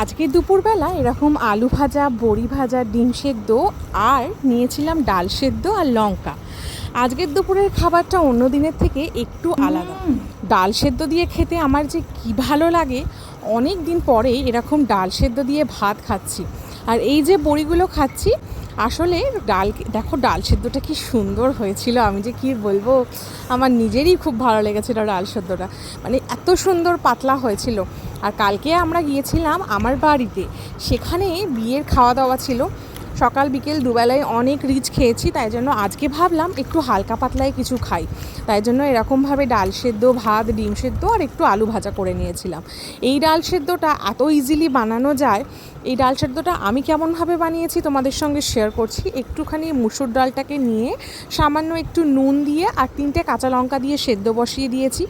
আজকে দুপুরবেলা এরকম আলু ভাজা বড়ি ভাজা ডিম সেদ্ধ আর নিয়েছিলাম ডাল সেদ্ধ আর লঙ্কা। আজকের দুপুরের খাবারটা অন্য দিনের থেকে একটু আলাদা। ডাল সেদ্ধ দিয়ে খেতে আমার যে কি ভালো লাগে অনেক দিন পরে এরকম ডাল সেদ্ধ দিয়ে ভাত খাচ্ছি। আর এই যে বড়িগুলো খাচ্ছি আসলে ডাল দেখো, ডাল সেদ্ধটা কি সুন্দর হয়েছিল। আমি যে কি বলব, আমার নিজেরই খুব ভালো লেগেছিল ডাল সেদ্ধটা। মানে এত সুন্দর পাতলা হয়েছিল। আর কালকে আমরা গিয়েছিলাম আমার বাড়িতে। সেখানে বিয়ের খাওয়া দাওয়া ছিল। সকাল বিকেল দুবেলায় অনেক রিচ খেয়েছি, তাই জন্য আজকে ভাবলাম একটু হালকা পাতলায় কিছু খাই। তাই জন্য এরকমভাবে ডাল সেদ্ধ, ভাত, ডিম সেদ্ধ আর একটু আলু ভাজা করে নিয়েছিলাম। এই ডাল সেদ্ধটা এত ইজিলি বানানো যায়, এই ডাল সেদ্ধটা আমি কেমনভাবে বানিয়েছি তোমাদের সঙ্গে শেয়ার করছি। একটুখানি মুসুর ডালটাকে নিয়ে সামান্য একটু নুন দিয়ে আর তিনটে কাঁচা লঙ্কা দিয়ে সেদ্ধ বসিয়ে দিয়েছি।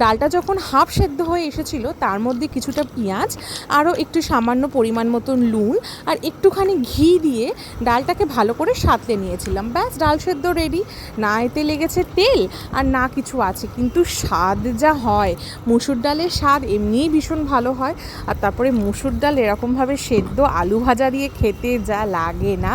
ডালটা যখন হাফ সেদ্ধ হয়ে এসেছিল, তার মধ্যে কিছুটা পেঁয়াজ, আরও একটু সামান্য পরিমাণ মতন নুন আর একটুখানি ঘি দিয়ে ডালটাকে ভালো করে সাঁতলে নিয়েছিলাম। ব্যাস, ডাল সেদ্ধ রেডি না এতে লেগেছে তেল আর না কিছু আছে। কিন্তু স্বাদ যা হয়, মুসুর ডালের স্বাদ এমনিই ভীষণ ভালো হয়। আর তারপরে মুসুর ডাল এরকমভাবে সেদ্ধ আলু ভাজা দিয়ে খেতে যা লাগে না।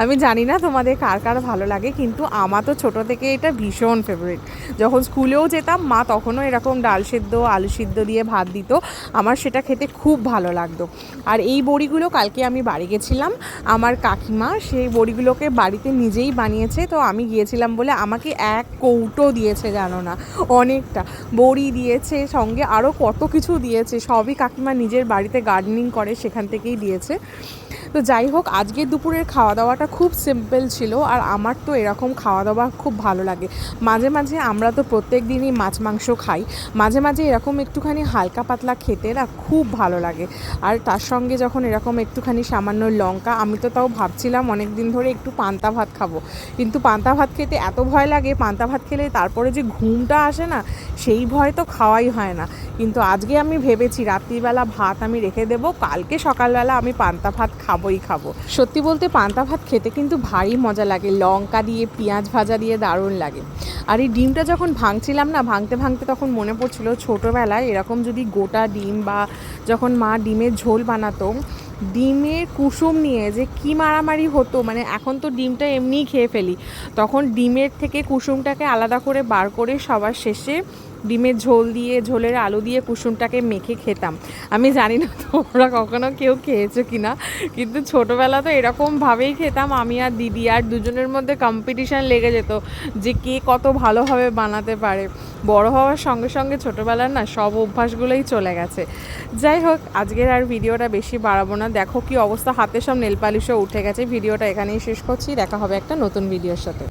আমি জানি না তোমাদের কার কার ভালো লাগে, কিন্তু আমার তো ছোটো থেকে এটা ভীষণ ফেভারিট যখন স্কুলেও যেতাম, মা তখনও এরকম ডাল সেদ্ধ, আলু সিদ্ধ দিয়ে ভাত দিত। আমার সেটা খেতে খুব ভালো লাগতো। আর এই বড়িগুলো কালকে আমি বাড়ি গেছিলাম। আমার কাকিমা, সেই বড়িগুলোকে বাড়িতে নিজেই বানিয়েছে। তো আমি গিয়েছিলাম বলে আমাকে এক কৌটো দিয়েছে, জানো না, অনেকটা। বড়ি দিয়েছে, সঙ্গে আরও কত কিছু দিয়েছে। সবই কাকিমা নিজের বাড়িতে গার্ডেনিং করে, সেখান থেকেই দিয়েছে। তো যাই হোক আজকে দুপুরের খাওয়া দাওয়াটা খুব সিম্পল ছিল আর আমার তো এরকম খাওয়া দাওয়া খুব ভালো লাগে। মাঝে মাঝে আমরা তো প্রত্যেক দিনই মাছ, মাংস খাই। মাঝে মাঝে এরকম একটুখানি হালকা পাতলা খেতে না খুব ভালো লাগে। আর তার সঙ্গে যখন এরকম একটুখানি সামান্য লঙ্কা, আমি তো তাও ভাবছিলাম অনেক দিন ধরে একটু পান্তা ভাত খাব। কিন্তু পান্তা ভাত খেতে এত ভয় লাগে, পান্তা ভাত খেলে তারপরে যে ঘুমটা আসে না, সেই ভয় তো খাওয়াই হয় না। কিন্তু আজকে আমি ভেবেছি রাত্রিবেলা ভাত আমি রেখে দেবো, কালকে সকালবেলা আমি পান্তা ভাত খাবোই খাব। সত্যি বলতে পান্তা ভাত খেতে কিন্তু ভারী মজা লাগে, লঙ্কা দিয়ে, পেঁয়াজ ভাজা দিয়ে দারুণ লাগে। আর এই ডিমটা যখন ভাঙছিলাম না, ভাঙতে ভাঙতে তখন মনে পড়ছিল ছোটোবেলায় এরকম যদি গোটা ডিম বা যখন মা ডিমের ঝোল বানাতো, ডিমের কুসুম নিয়ে যে কি মারামারি হতো মানে এখন তো ডিমটা এমনিই খেয়ে ফেলি। তখন ডিমের থেকে কুসুমটাকে আলাদা করে বার করে সবার শেষে ডিমের ঝোল দিয়ে, ঝোলের আলু দিয়ে কুসুমটাকে মেখে খেতাম। আমি জানি না তোমরা কখনো কেউ খেয়েছো কি না কিন্তু ছোটোবেলা তো এরকমভাবেই খেতাম। আমি আর দিদি আর দুজনের মধ্যে কম্পিটিশান লেগে যেত যে কে কত ভালোভাবে বানাতে পারে। বড় হওয়ার সঙ্গে সঙ্গে ছোটোবেলার না সব অভ্যাসগুলোই চলে গেছে। যাই হোক, আজকের আর ভিডিওটা বেশি বাড়াবো না। দেখো কি অবস্থা হাতে সব নেল পালিশও উঠে গেছে। ভিডিওটা এখানেই শেষ করছি। দেখা হবে একটা নতুন ভিডিওর সাথে।